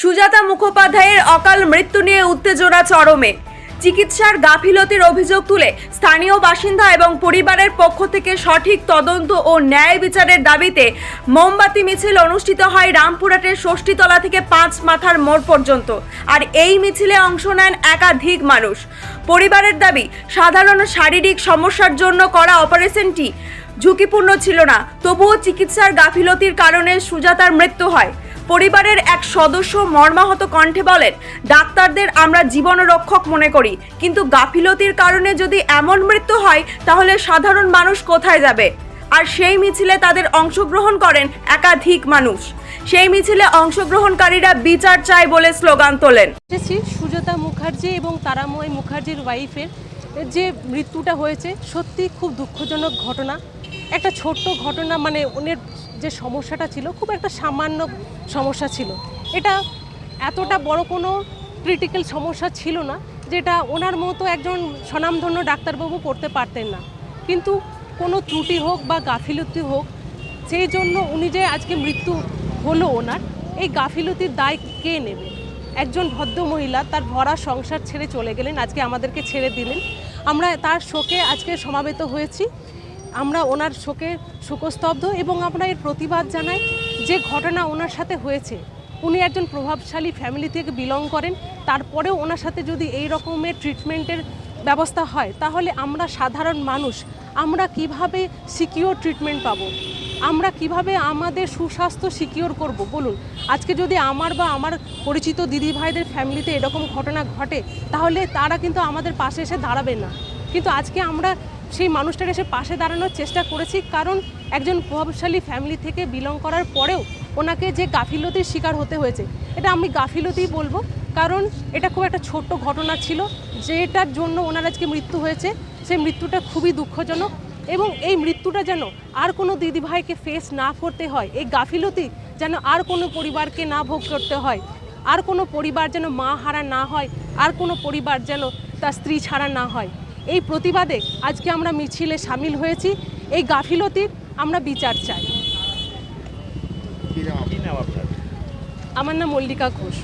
সুজাতা মুখোপাধ্যায়ের অকাল মৃত্যু নিয়ে উত্তেজনা চরমে। চিকিৎসার গাফিলতির অভিযোগ তুলে স্থানীয় বাসিন্দা এবং পরিবারের পক্ষ থেকে সঠিক তদন্ত ও ন্যায় বিচারের দাবিতে মোমবাতি মিছিল অনুষ্ঠিত হয় রামপুরহাটের ষষ্ঠীতলা থেকে পাঁচ মাথার মোড় পর্যন্ত। আর এই মিছিলে অংশ নেন একাধিক মানুষ। পরিবারের দাবি, সাধারণ শারীরিক সমস্যার জন্য করা অপারেশনটি ঝুঁকিপূর্ণ ছিল না। তবুও চিকিৎসার গাফিলতির কারণে সুজাতার মৃত্যু হয়। পরিবারের এক সদস্য মর্মাহত কণ্ঠে বলেন, ডাক্তারদের আমরা জীবন রক্ষক মনে করি, কিন্তু গাফিলতির কারণে যদি এমন মৃত্যু হয়, তাহলে সাধারণ মানুষ কোথায় যাবে? আর সেই মিছিলে তাদের অংশগ্রহণ করেন একাধিক মানুষ। সেই মিছিলে অংশগ্রহণকারীরা বিচার চায় বলে স্লোগান তোলেন। সুজাতা মুখার্জি এবং তারাময় মুখার্জির ওয়াইফের যে মৃত্যুটা হয়েছে সত্যি খুব দুঃখজনক ঘটনা। একটা ছোট্ট ঘটনা মানে ওনের যে সমস্যাটা ছিল, খুব একটা সামান্য সমস্যা ছিল। এটা এতটা বড় কোনো ক্রিটিক্যাল সমস্যা ছিল না, যেটা ওনার মতো একজন স্বনামধন্য ডাক্তারবাবু করতে পারতেন না। কিন্তু কোনো ত্রুটি হোক বা গাফিলতি হোক, সেই জন্য উনি যে আজকে মৃত্যু হলো ওনার, এই গাফিলতির দায় কে নেবে? একজন ভদ্র মহিলা, তার ভরা সংসার ছেড়ে চলে গেলেন, আজকে আমাদেরকে ছেড়ে দিলেন। আমরা তার শোকে আজকে সমাবেত হয়েছি। আমরা ওনার শোকে শোকস্তব্ধ এবং আমরা এর প্রতিবাদ জানাই যে ঘটনা ওনার সাথে হয়েছে। উনি একজন প্রভাবশালী ফ্যামিলি থেকে বিলং করেন। তারপরেও ওনার সাথে যদি এই রকমের ট্রিটমেন্টের ব্যবস্থা হয়, তাহলে আমরা সাধারণ মানুষ, আমরা কীভাবে সিকিওর ট্রিটমেন্ট পাবো? আমরা কীভাবে আমাদের সুস্বাস্থ্য সিকিওর করব? বলুন, আজকে যদি আমার বা আমার পরিচিত দিদি ভাইদের ফ্যামিলিতে এরকম ঘটনা ঘটে, তাহলে তারা কিন্তু আমাদের পাশে এসে দাঁড়াবে না। কিন্তু আজকে আমরা সেই মানুষটাকে এসে পাশে দাঁড়ানোর চেষ্টা করেছি, কারণ একজন প্রভাবশালী ফ্যামিলি থেকে বিলং করার পরেও ওনাকে যে গাফিলতির শিকার হতে হয়েছে, এটা আমি গাফিলতিই বলব। কারণ এটা খুব একটা ছোট্ট ঘটনা ছিল, যেটার জন্য ওনার আজকে মৃত্যু হয়েছে। সেই মৃত্যুটা খুবই দুঃখজনক এবং এই মৃত্যুটা যেন আর কোনো দিদিভাইকে ফেস না করতে হয়, এই গাফিলতি যেন আর কোনো পরিবারকে না ভোগ করতে হয়, আর কোনো পরিবার যেন মা হারা না হয়, আর কোনো পরিবার যেন তার স্ত্রী ছাড়া না হয়। এই প্রতিবাদে আজকে আমরা মিছিলে সামিল হয়েছি। এই গাফিলতির আমরা বিচার চাই। আমার নাম মল্লিকা ঘোষ।